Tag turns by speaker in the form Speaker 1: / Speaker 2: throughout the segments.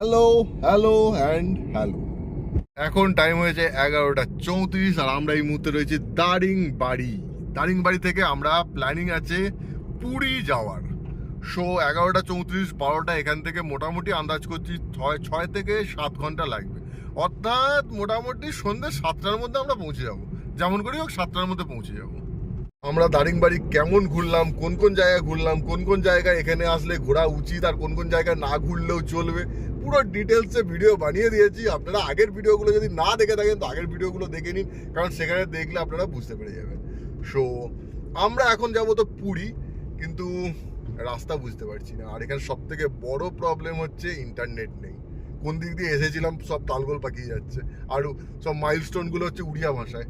Speaker 1: Hello hello and hello এখন time হয়েছে এগারোটা চৌত্রিশ আর আমরা এই মুহূর্তে রয়েছি দারিংবাড়ি। দারিংবাড়ি থেকে আমরা প্ল্যানিং আছে পুরী যাওয়ার। সো এগারোটা চৌত্রিশ, বারোটা এখান থেকে মোটামুটি আন্দাজ করছি ছয় ছয় থেকে সাত ঘণ্টা লাগবে। অর্থাৎ মোটামুটি সন্ধ্যে সাতটার মধ্যে আমরা পৌঁছে যাব। যেমন করি হোক সাতটার মধ্যে পৌঁছে যাব। আমরা দারিংবাড়ি কেমন ঘুরলাম, কোন কোন জায়গায় ঘুরলাম, কোন কোন জায়গায় এখানে আসলে ঘোরা উচিত আর কোন কোন জায়গায় না ঘুরলেও চলবে, পুরো ডিটেলসে ভিডিও বানিয়ে দিয়েছি। আপনারা আগের ভিডিওগুলো যদি না দেখে থাকেন, তো আগের ভিডিওগুলো দেখে নিন, কারণ সেখানে দেখলে আপনারা বুঝতে পেরে যাবেন। সো আমরা এখন যাব তো পুরী, কিন্তু রাস্তা বুঝতে পারছি না। আর এখানে সব থেকে বড় প্রবলেম হচ্ছে ইন্টারনেট নেই। কোন দিক দিয়ে এসেছিলাম, সব তালগোল পাকিয়ে যাচ্ছে। আর সব মাইলস্টোনগুলো হচ্ছে উড়িয়া ভাষায়।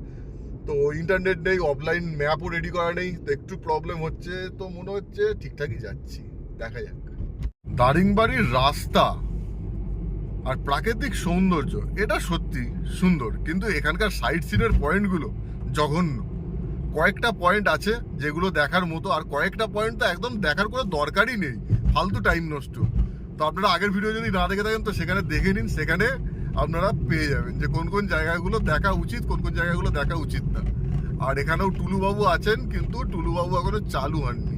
Speaker 1: তো ইন্টারনেট নেই অফলাইন ম্যাপও রেডি করা নেই, তো একটু প্রবলেম হচ্ছে, তো মনে হচ্ছে ঠিকঠাকই যাচ্ছি, দেখা যাক। দারিংবাড়ির রাস্তা আর প্রাকৃতিক সৌন্দর্য, এটা সত্যি সুন্দর, কিন্তু এখানকার সাইড সিনের পয়েন্টগুলো জঘন্য। কয়েকটা পয়েন্ট আছে যেগুলো দেখার মতো, আর কয়েকটা পয়েন্ট তো একদম দেখার কোনো দরকারই নেই, ফালতু টাইম নষ্ট। তো আপনারা আগের ভিডিও যদি না দেখে থাকেন, তো সেখানে দেখে নিন, সেখানে আপনারা পেয়ে যাবেন যে কোন কোন জায়গাগুলো দেখা উচিত, কোন কোন জায়গাগুলো দেখা উচিত না। আর এখানেও টুলুবাবু আছেন, কিন্তু টুলুবাবু এখনও চালু হননি।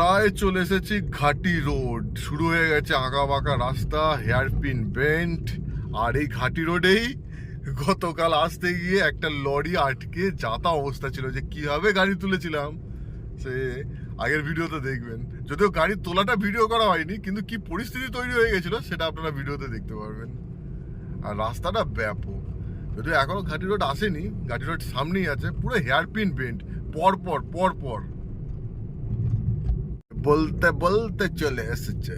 Speaker 1: প্রায় চলে এসেছি ঘাটি রোড। শুরু হয়ে গেছে আঁকা বাঁকা রাস্তা, হেয়ারপিন বেন্ট, আর এই ঘাটি রোডেই গতকাল আসতে গিয়ে একটা লরি আটকে যাতা অবস্থা ছিল যে কীভাবে গাড়ি তুলেছিলাম, সে আগের ভিডিওতে দেখবেন। যদিও গাড়ি তোলাটা ভিডিও করা হয়নি, কিন্তু কি পরিস্থিতি তৈরি হয়ে গেছিল সেটা আপনারা ভিডিওতে দেখতে পারবেন। আর রাস্তাটা ব্যাপক। যদিও এখনও ঘাটি রোড আসেনি, ঘাটি রোড সামনেই আছে, পুরো হেয়ারপিন বেন্ট পর পর পর পর বলতে বলতে চলে এসেছে।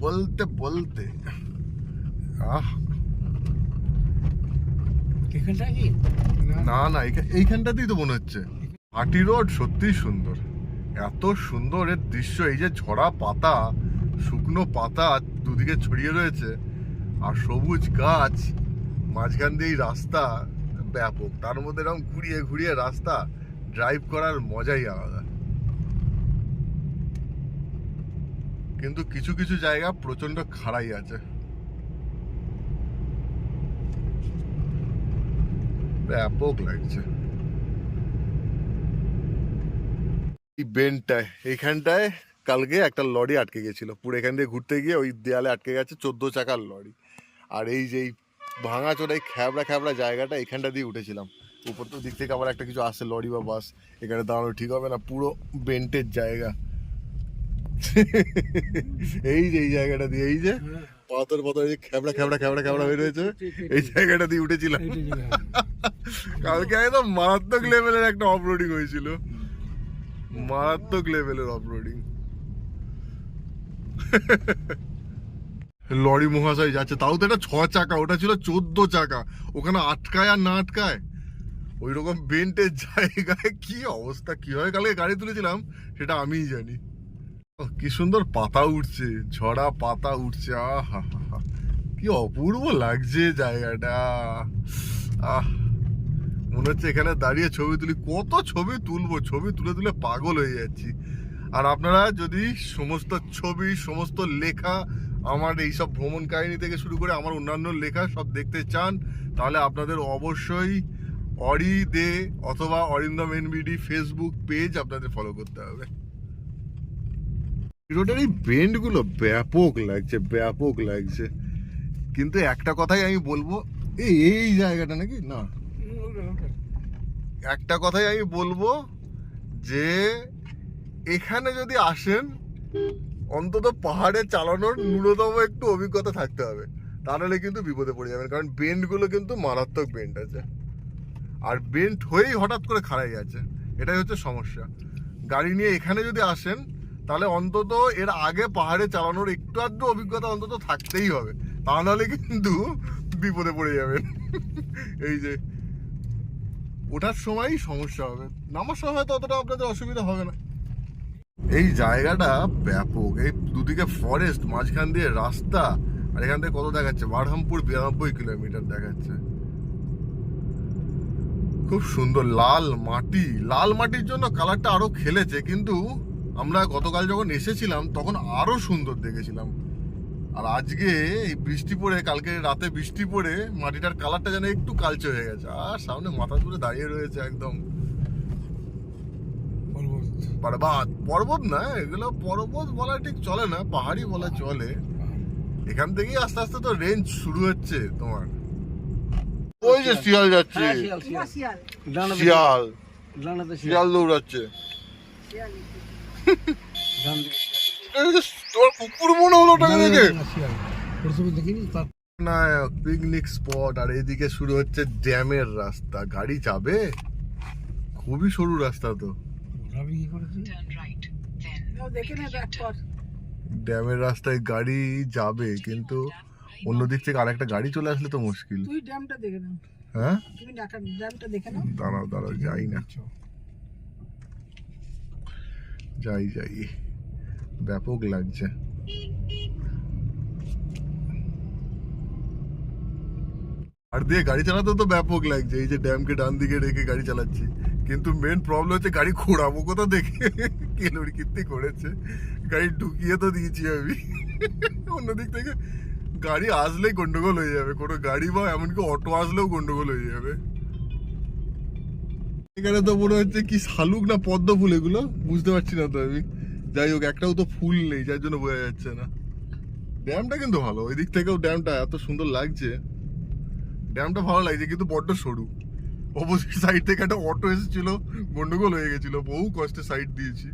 Speaker 1: বলতে বলতে। আহ। না না এইখানটাতেই তো মনে হচ্ছে। হাটি রোড সত্যিই সুন্দর। এত সুন্দর এর দৃশ্য এই যে ঝরা পাতা শুকনো পাতা দুদিকে ছড়িয়ে রয়েছে আর সবুজ গাছ মাঝখান দিয়ে রাস্তা ব্যাপক। তার মধ্যে এরকম ঘুরিয়ে ঘুরিয়ে রাস্তা ড্রাইভ করার মজাই আলাদা। কিন্তু কিছু কিছু জায়গা প্রচণ্ড খাড়াই আছে। ব্যাপক লাগছে। এই বেনটায় এইখানটায় কালকে একটা লরি আটকে গেছিল। পুরো এখান দিয়ে ঘুরতে গিয়ে ওই দেয়ালে আটকে গেছে চোদ্দ চাকার লরি। আর এই যে এই ভাঙা চোরাই খ্যাবড়া খ্যাবড়া জায়গাটা এখানটা দিয়ে উঠেছিলাম। উপর তো দিক থেকে আবার একটা কিছু আসে, লরি বা বাস। এখানে দাঁড়ানো ঠিক হবে না, পুরো বেন্টের জায়গা। এই যে এই জায়গাটা দিয়ে এই যে পাথর পাথর যে খ্যাবড়া খ্যাবড়া খ্যাবড়া খ্যাবড়া হয়ে রয়েছে এই জায়গাটা দিয়ে উঠেছিলাম। কালকে একদম মারাত্মক লেভেলের একটা অফরোডিং হয়েছিল। মারাত্মক লেভেলের অফরোডিং লরি মহাশয় যাচ্ছে। তাও তো এটা ছ চাকা ওটা ছিল চোদ্দ চাকা। ওখানে আটকায় আর না আটকায়। ওই রকম বেন্টের জায়গায় কি অবস্থা? কীভাবে কালকে গাড়ি তুলেছিলাম সেটা আমিই জানি। কি সুন্দর পাতা উঠছে ঝরা পাতা উঠছে আহা কি অপূর্ব লাগছে জায়গাটা। আহ, মনে হচ্ছে এখানে দাঁড়িয়ে ছবি তুলি। কত ছবি তুলবো, ছবি তুলে তুলে পাগল হয়ে যাচ্ছি। আর আপনারা যদি সমস্ত ছবি, সমস্ত লেখা, আমার এইসব ভ্রমণ কাহিনী থেকে শুরু করে আমার অন্যান্য লেখা সব দেখতে চান, তাহলে আপনাদের অবশ্যই অরি দে অথবা অরিন্দম এনবিডি ফেসবুক পেজ আপনাদের ফলো করতে হবে। রোডের এই বেন্ডগুলো ব্যাপক লাগছে ব্যাপক লাগছে। কিন্তু একটা কথাই আমি বলব, এই এই জায়গাটা নাকি? না। একটা কথাই আমি বলব যে, এখানে যদি আসেন, অন্তত পাহাড়ে চালানোর ন্যূনতম একটু অভিজ্ঞতা থাকতে হবে। তাহলে কিন্তু বিপদে পড়ে যাবেন, কারণ বেন্ডগুলো কিন্তু মারাত্মক বেন্ড আছে। আর বেন্ট হয়েই হঠাৎ করে খাড়াই আছে। এটাই হচ্ছে সমস্যা। গাড়ি নিয়ে এখানে যদি আসেন তাহলে অন্তত এর আগে পাহাড়ে চালানোর একটু আধটু অভিজ্ঞতা অন্তত থাকতেই হবে। তা নাহলে কিন্তু বিপদে পড়ে যাবেন। এই যে, ওঠার সময় সমস্যা হবে। নামার সময় তো অতটা আপনাদের অসুবিধা হবে না। এই জায়গাটা ব্যাপক। এই দুদিকে ফরেস্ট মাঝখান দিয়ে রাস্তা, আর এখান থেকে কত দেখাচ্ছে? বারহামপুর বিরানব্বই কিলোমিটার দেখাচ্ছে। খুব সুন্দর, লাল মাটি। লাল মাটির জন্য কালারটা আরও খেলেছে, কিন্তু আমরা গতকাল যখন এসেছিলাম তখন আরও সুন্দর দেখেছিলাম। আর আজকে এই বৃষ্টি পড়ে কালকে রাতে বৃষ্টি পড়ে মাটিটার কালারটা যেন একটু কালচে হয়ে গেছে। আর সামনে মাথা তুলে দাঁড়িয়ে রয়েছে একদম।
Speaker 2: পর্বত
Speaker 1: পর্বত পর্বত না এগুলো পর্বত বলা ঠিক চলে না পাহাড়ি বলা চলে। এখান থেকেই আস্তে আস্তে তো রেঞ্জ শুরু হচ্ছে তোমার। ওই যে শিয়াল যাচ্ছে।
Speaker 2: হ্যাঁ, শিয়াল শিয়াল।
Speaker 3: শিয়াল।
Speaker 1: শিয়াল।
Speaker 2: শিয়াল।
Speaker 1: শিয়াল দৌড়াচ্ছে। কুকুর মনে হলো ওটাকে দেখে?
Speaker 2: দেখিনি
Speaker 1: না পিকনিক স্পট আর এদিকে শুরু হচ্ছে ড্যামের রাস্তা। গাড়ি যাবে? খুবই সরু রাস্তা তো। ড্যামের রাস্তায় গাড়ি যাবে কিন্তু অন্য দিক থেকে আরেকটা গাড়ি চলে আসলে তো মুশকিল।
Speaker 3: তুই ড্যামটা দেখে নাও।
Speaker 1: হ্যাঁ?
Speaker 3: তুমি ড্যামটা দেখে নাও।
Speaker 1: দাঁড়াও দাঁড়াও যাই না। যাই যাই। ব্যাপক লাগছে। আর দিয়ে গাড়ি চালাতে তো ব্যাপক লাগছে, এই যে ড্যামকে ডান দিকে রেখে গাড়ি চালাচ্ছি। কিন্তু মেন প্রবলেম হচ্ছে গাড়ি ঘোরাবো কোথা দেখে কেলোরি কীর্তি করেছে? গাড়ি ঢুকিয়ে তো দিয়েছি আমি। অন্যদিক থেকে গাড়ি আসলেই গন্ডগোল হয়ে যাবে। কোনো গাড়ি বা এমনকি অটো আসলেও গন্ডগোল হয়ে যাবে। এখানে তো মনে হচ্ছে কি শালুক না পদ্ম ফুল এগুলো? বুঝতে পারছি না তো আমি। যাই হোক, একটাও তো ফুল নেই, যার জন্য বোঝা যাচ্ছে না। ড্যামটা কিন্তু ভালো ওই দিক থেকেও ড্যামটা এত সুন্দর লাগছে। ড্যামটা ভালো লাগছে, কিন্তু বড্ড সরু। অপোজিট সাইড থেকে একটা অটো এসেছিল, গন্ডগোল হয়ে গেছিল, বহু কষ্টে সাইড দিয়েছি।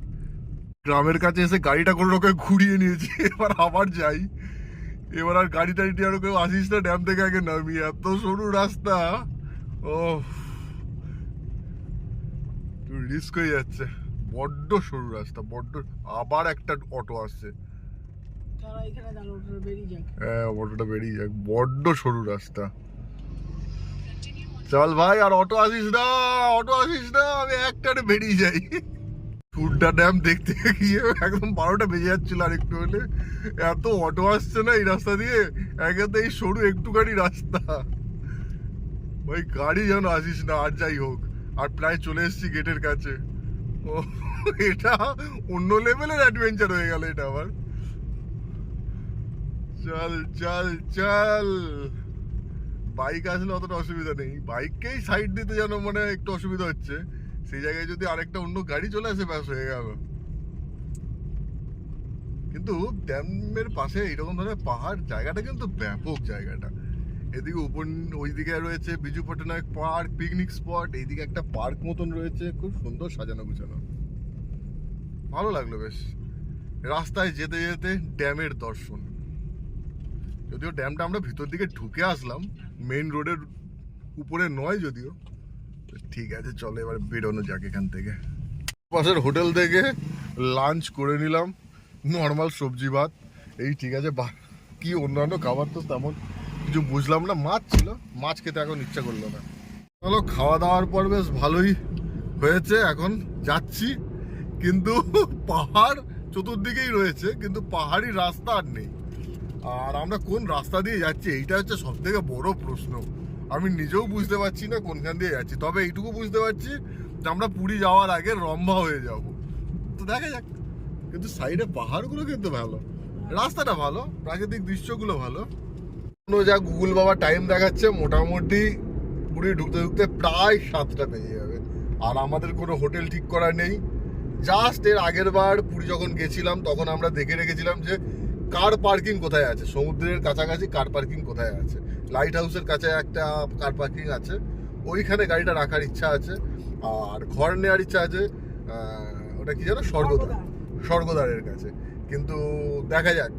Speaker 1: গ্রামের কাছে এসে গাড়িটা কোনো রকম ঘুরিয়ে নিয়েছি, এবার আবার যাই। এবার আর গাড়ি টাড়ি আর কেউ আসিস না ড্যাম থেকে আগে নামি এত সরু রাস্তা। ও রিস্ক হয়ে যাচ্ছে। বড্ড সরু রাস্তা বড্ড আবার একটা অটো আসছে। হ্যাঁ অটোটা বেরিয়ে যাক। বড্ড সরু রাস্তা। চল ভাই আর অটো আসিস না অটো আসিস না আমি একটানে বেরিয়ে যাই। টুড্ডা ড্যাম দেখতে গিয়ে একদম বারোটা বেজে যাচ্ছিল আর একটু হলে। এত অটো আসছে না এই রাস্তা দিয়ে একেতে এই সরু একটুখানি রাস্তা। ভাই গাড়ি যেন আসিস না আর যাই হোক। আর প্রায় চলে এসেছি গেটের কাছে। ও, এটা অন্য লেভেলের অ্যাডভেঞ্চার হয়ে গেল এটা আবার। চল চল চল। বাইক আসলে অতটা অসুবিধা নেই। বাইককেই সাইড দিতে যেন মানে একটু অসুবিধা হচ্ছে। সেই জায়গায় যদি আরেকটা অন্য গাড়ি চলে আসে, ব্যাস হয়ে গেল। কিন্তু ড্যামের পাশে এইরকম ধরনের পাহাড় জায়গাটা কিন্তু ব্যাপক জায়গাটা। এদিকে উপর, ওইদিকে রয়েছে Biju Patnaik park picnic spot এইদিকে একটা পার্ক মতন রয়েছে, খুব সুন্দর সাজানো গুছানো। ভালো লাগল বেশ। রাস্তায় যেতে যেতে ড্যামের দর্শন। যদিও ড্যামটা আমরা ভিতর দিকে ঢুকে আসলাম মেইন রোডের উপরে নয় যদিও। ঠিক আছে, চলো এবার বেরোনো যাক এখান থেকে। পাশের হোটেল থেকে লাঞ্চ করে নিলাম নর্মাল সবজি ভাত। এই ঠিক আছে কি অন্যান্য খাবার তো তেমন কিছু বুঝলাম না, মাছ ছিল। মাছ খেতে এখন ইচ্ছা করল না। চলো খাওয়া দাওয়ার পর বেশ ভালোই হয়েছে, এখন যাচ্ছি। কিন্তু পাহাড় চতুর্দিকেই রয়েছে, কিন্তু পাহাড়ি রাস্তা আর নেই। আর আমরা কোন রাস্তা দিয়ে যাচ্ছি, এইটা হচ্ছে সব থেকে বড় প্রশ্ন। আমি নিজেও বুঝতে পারছি না কোনখান দিয়ে যাচ্ছি। তবে এইটুকু বুঝতে পারছি যে আমরা পুরী যাওয়ার আগে রম্ভা হয়ে যাব। তো দেখা যাক। কিন্তু সাইডে পাহাড়গুলো কিন্তু ভালো। রাস্তাটা ভালো, প্রাকৃতিক দৃশ্যগুলো ভালো। যা গুগল বাবা টাইম দেখাচ্ছে মোটামুটি পুরী ঢুকতে ঢুকতে প্রায় সাতটা বেজে যাবে। আর আমাদের কোনো হোটেল ঠিক করা নেই। জাস্ট এর আগের বার পুরী যখন গেছিলাম তখন আমরা দেখে রেখেছিলাম যে কার পার্কিং কোথায় আছে? সমুদ্রের কাছাকাছি কার পার্কিং কোথায় আছে? লাইট হাউসের কাছে একটা কার পার্কিং আছে। ওইখানে গাড়িটা রাখার ইচ্ছা আছে। আর ঘর নেওয়ার ইচ্ছা আছে ওটা কি জানো স্বর্গদ্বার। স্বর্গদ্বারের কাছে। কিন্তু দেখা যাক।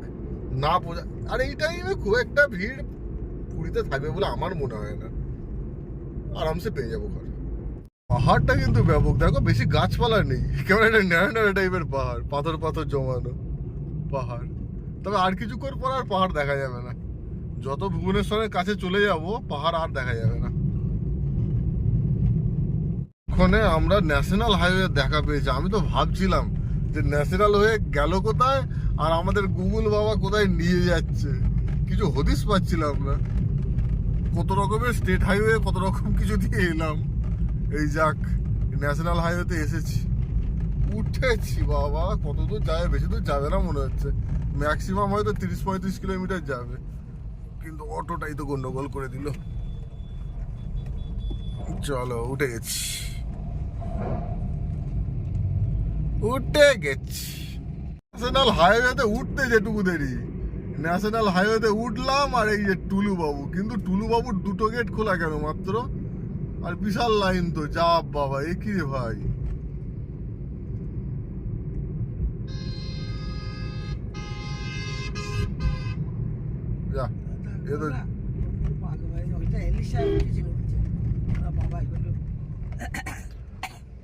Speaker 1: না বোঝা আর এই টাইমে খুব একটা ভিড় পুরীতে থাকবে বলে আমার মনে হয় না। আরামসে পেয়ে যাব ঘর। পাহাড়টা কিন্তু ব্যাপক। দেখো, বেশি গাছপালা নেই। কেমন একটা ন্যাড়া ন্যাড়া টাইপের পাহাড়, পাথর পাথর জমানো পাহাড়। তবে আর কিছুক্ষণ পর আর পাহাড় দেখা যাবে না। যত ভুবনেশ্বরের কাছে চলে যাব, পাহাড় আর দেখা যাবে না। ওখানে আমরা ন্যাশনাল হাইওয়ে দেখা পেয়েছি। আমি তো ভাবছিলাম যে ন্যাশনাল হয়ে গেল কোথায়? আর আমাদের গুগল বাবা কোথায় নিয়ে যাচ্ছে? কিছু হদিস পাচ্ছিলাম না। কত রকমের স্টেট হাইওয়ে কত রকম কিছু দিয়ে এলাম। এই যাক ন্যাশনাল হাইওয়েতে এসেছি। উঠেছি বাবা, কত দূর যাবে বেশি দূর যাবে না মনে হচ্ছে। ম্যাক্সিমাম হয়তো তিরিশ পঁয়ত্রিশ কিলোমিটার যাবে। কিন্তু অটোটাই তো গন্ডগোল করে দিল। চলো, উঠে গেছি। উঠে গেছি। ন্যাশনাল হাইওয়েতে উঠতে যেটুকু দেরি। ন্যাশনাল হাইওয়েতে উঠলাম আর এই যে টুলু বাবু কিন্তু টুলু বাবুর দুটো গেট খোলা কেন মাত্র? আর বিশাল লাইন তো, যা বাবা, এ কি রে ভাই? এ তো
Speaker 3: ওইটা এলিশা উঠেছিল নিচে। ওরা বাবা এগুলো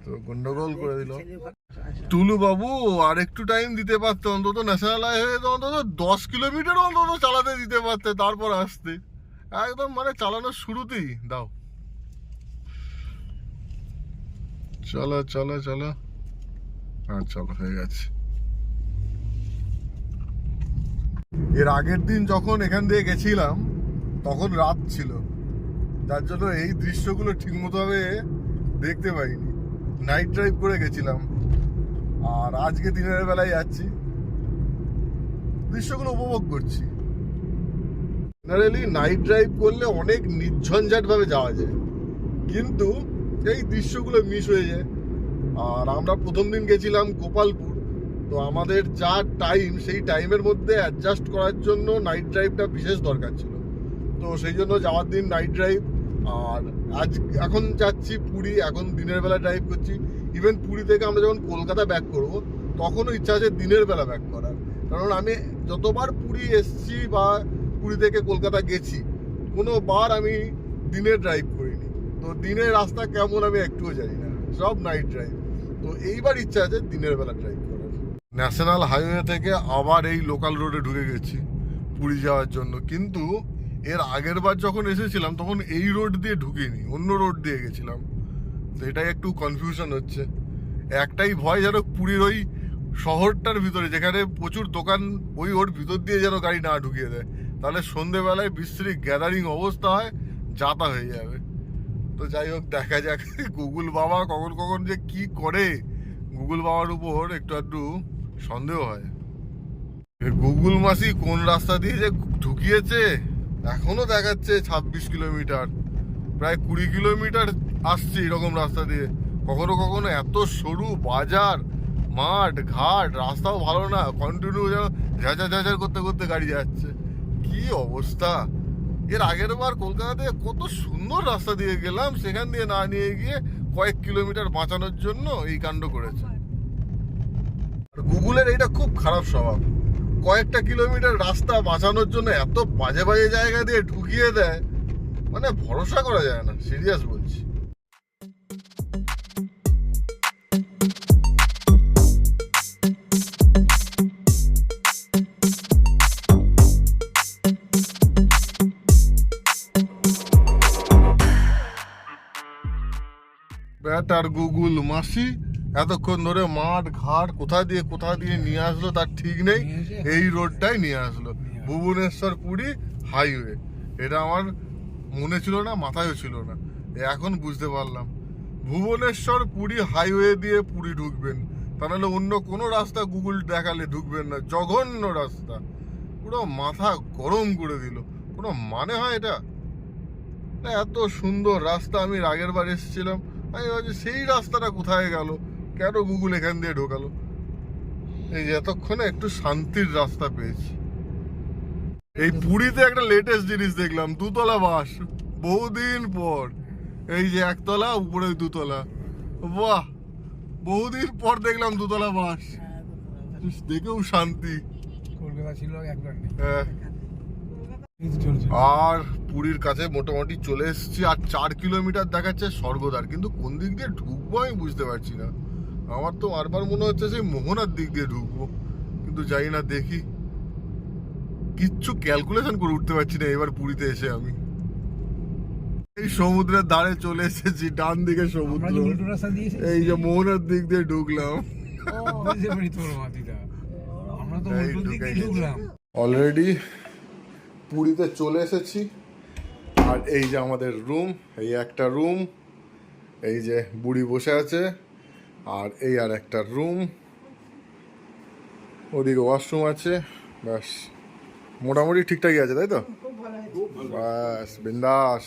Speaker 1: তো গন্ডগোল করে দিল। টুলু বাবু আর একটু টাইম দিতে পারতো অন্তত ন্যাশনাল হাইওয়ে অন্তত দশ কিলোমিটার অন্তত চালাতে দিতে পারতে তারপর আসতে। একদম মানে চালানোর শুরুতেই। দাও। চলো চলো চলো। হ্যাঁ চলো হয়ে গেছে। এর আগের দিন যখন এখান দিয়ে গেছিলাম তখন রাত ছিল। যার জন্য এই দৃশ্যগুলো ঠিকমতো ভাবে দেখতে পাইনি। নাইট ড্রাইভ করে গেছিলাম। আর আজকে দিনের বেলায় যাচ্ছি। দৃশ্যগুলো উপভোগ করছি। জেনারেলি নাইট ড্রাইভ করলে অনেক নির্ঝঞ্ঝাট ভাবে যাওয়া যায়। কিন্তু এই দৃশ্যগুলো মিস হয়ে যায়। আর আমরা প্রথম দিন গেছিলাম গোপালপুর। তো আমাদের যা টাইম সেই টাইমের মধ্যে অ্যাডজাস্ট করার জন্য নাইট ড্রাইভটা বিশেষ দরকার ছিল। তো সেই জন্য যাওয়ার দিন নাইট ড্রাইভ আর আজ এখন যাচ্ছি পুরী, এখন দিনের বেলা ড্রাইভ করছি। ইভেন পুরী থেকে আমরা যখন কলকাতা ব্যাক করব, তখনও ইচ্ছা আছে দিনের বেলা ব্যাক করার। কারণ আমি যতবার পুরী এসছি বা পুরী থেকে কলকাতা গেছি কোনো বার আমি দিনে ড্রাইভ করিনি। তো দিনের রাস্তা কেমন আমি একটুও জানি না। সব নাইট ড্রাইভ তো এইবার ইচ্ছা আছে দিনের বেলা ড্রাইভ করার। ন্যাশনাল হাইওয়ে থেকে আবার এই লোকাল রোডে ঢুকে গেছি, পুরী যাওয়ার জন্য। কিন্তু এর আগের বার যখন এসেছিলাম, তখন এই রোড দিয়ে ঢুকিনি, অন্য রোড দিয়ে গেছিলাম। তো এটাই একটু কনফিউশন হচ্ছে। একটাই ভয় যেন পুরীর ওই শহরটার ভিতরে, যেখানে প্রচুর দোকান, ওই ওর ভিতর দিয়ে যেন গাড়ি না ঢুকিয়ে দেয়। তাহলে সন্ধেবেলায় বিশ্রী গ্যাদারিং অবস্থা হয়, যাতা হয়ে যাবে। তো যাই হোক, দেখা যাক, গুগল বাবা কখন কখন যে কি করে। গুগল বাবার উপর একটু একটু সন্দেহ হয়। গুগল মাসি কোন রাস্তা দিয়ে যে ঢুকিয়েছে? এখনও দেখাচ্ছে ছাব্বিশ কিলোমিটার, প্রায় কুড়ি কিলোমিটার আসছে এরকম রাস্তা দিয়ে। কখনো কখনো এত সরু বাজার, মাঠ, ঘাট, রাস্তাও ভালো না কন্টিনিউ যেন ঝাঁঝা ঝাঁঝার করতে করতে গাড়ি যাচ্ছে। কি অবস্থা? এর আগের বার কলকাতাতে কত সুন্দর রাস্তা দিয়ে গেলাম, সেখান দিয়ে না নিয়ে গিয়ে কয়েক কিলোমিটার বাঁচানোর জন্য এই কাণ্ড করেছে। গুগলের এটা খুব খারাপ স্বভাব। কয়েকটা কিলোমিটার রাস্তা বাঁচানোর জন্য এত বাজে বাজে জায়গা দিয়ে ঢুকিয়ে দেয় মানে ভরসা করা যায় না সিরিয়াস বলছি। ব্যাটার গুগল মাসি এতক্ষণ ধরে মাঠ ঘাট কোথা দিয়ে কোথা দিয়ে নিয়ে আসলো তার ঠিক নেই। এই রোডটাই নিয়ে আসলো। ভুবনেশ্বর পুরী হাইওয়ে। এটা আমার মনে ছিল না মাথায়ও ছিল না। এখন বুঝতে পারলাম। ভুবনেশ্বর পুরী হাইওয়ে দিয়ে পুরী ঢুকবেন। তা নাহলে অন্য কোনো রাস্তা গুগল দেখালে ঢুকবেন না। জঘন্য রাস্তা। পুরো মাথা গরম করে দিল। কোনো মানে হয় এটা? এত সুন্দর রাস্তা। আমি আগের বার এসেছিলাম। আমি ভাবছি সেই রাস্তাটা কোথায় গেল? কেন গুগল এখান দিয়ে ঢোকালো? এই যে এতক্ষণে একটু শান্তির রাস্তা পেয়েছি। এই পুরীতে একটা লেটেস্ট জিনিস দেখলাম দুতলা বাস বহুদিন পর। এই যে একতলা উপরে দুতলা। বাহ! বহুদিন পর দেখলাম দুতলা বাস। দেখেও শান্তি।
Speaker 2: কলকাতা ছিল একবার
Speaker 1: হ্যাঁ। আর পুরীর কাছে মোটামুটি চলে এসেছি আর চার কিলোমিটার দেখাচ্ছে স্বর্গদ্বার। কিন্তু কোন দিক দিয়ে ঢুকবো আমি বুঝতে পারছি না। আমার তো বারবার মনে হচ্ছে সেই মোহনার দিক দিয়ে ঢুকবো। কিন্তু যাই না দেখি। কিচ্ছু ক্যালকুলেশন করে উঠতে পারছি না এবার পুরীতে এসে আমি। এই সমুদ্রের ধারে চলে এসেছি ডান দিকে সমুদ্র। এই যে মোহনার দিক দিয়ে। ঢুকলাম। অলরেডি পুরীতে চলে এসেছি। আর এই যে আমাদের রুম এই একটা রুম এই যে বুড়ি বসে আছে। আর এই আর একটা রুম ওদিকে ওয়াশরুম আছে। ব্যাস, মোটামুটি ঠিকঠাকই আছে, তাই তো? ব্যাস, বিন্দাস।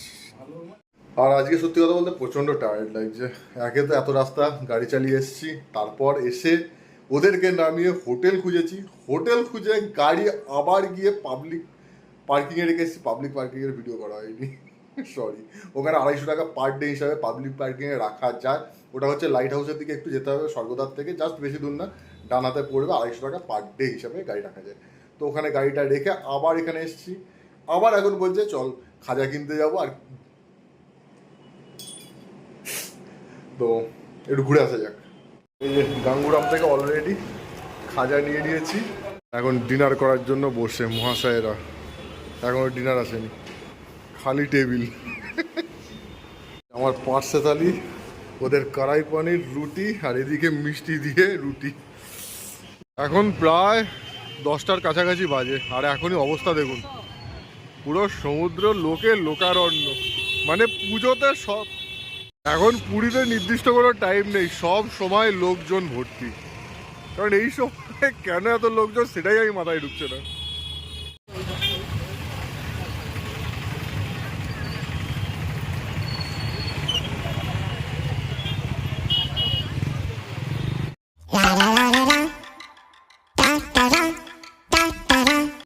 Speaker 1: আর আজকে সত্যি কথা বলতে প্রচণ্ড টায়ার্ড লাগছে একে তো এত রাস্তা গাড়ি চালিয়ে এসেছি, তারপর এসে ওদেরকে নামিয়ে হোটেল খুঁজেছি। হোটেল খুঁজে গাড়ি আবার গিয়ে পাবলিক পার্কিংয়ে রেখে এসেছি। পাবলিক পার্কিংয়ের ভিডিও করা হয়নি। সরি ওখানে আড়াইশো টাকা পার ডে হিসাবে পাবলিক পার্কিংয়ে রাখা যায়। ওটা হচ্ছে লাইট হাউসের দিকে একটু যেতে হবে, স্বর্গদ্বার থেকে। জাস্ট বেশি দূর না ডান হাতে পড়বে আড়াইশো টাকা পার ডে হিসাবে গাড়ি রাখা যায়। তো ওখানে গাড়িটা রেখে আবার এখানে এসেছি। আবার এখন বলছে, চল খাজা কিনতে যাব আর তো একটু ঘুরে আসা যাক। এই যে গাঙ্গুরাম থেকে অলরেডি খাজা নিয়ে নিয়েছি। এখন ডিনার করার জন্য বসে মহাশয়েরা। এখনও ডিনার আসেনি। খালি টেবিল আমার পাঁচশো থালি ওদের কড়াই পানির, রুটি আর এদিকে মিষ্টি দিয়ে রুটি। এখন প্রায় দশটার কাছাকাছি বাজে, আর এখনই অবস্থা দেখুন। পুরো সমুদ্র লোকে লোকারণ্য। মানে পুজোতে সব এখন পুরীতে নির্দিষ্ট কোনো টাইম নেই, সব সময় লোকজন ভর্তি। কারণ এই সময় কেন এত লোকজন, সেটাই আমি মাথায় ঢুকছে না।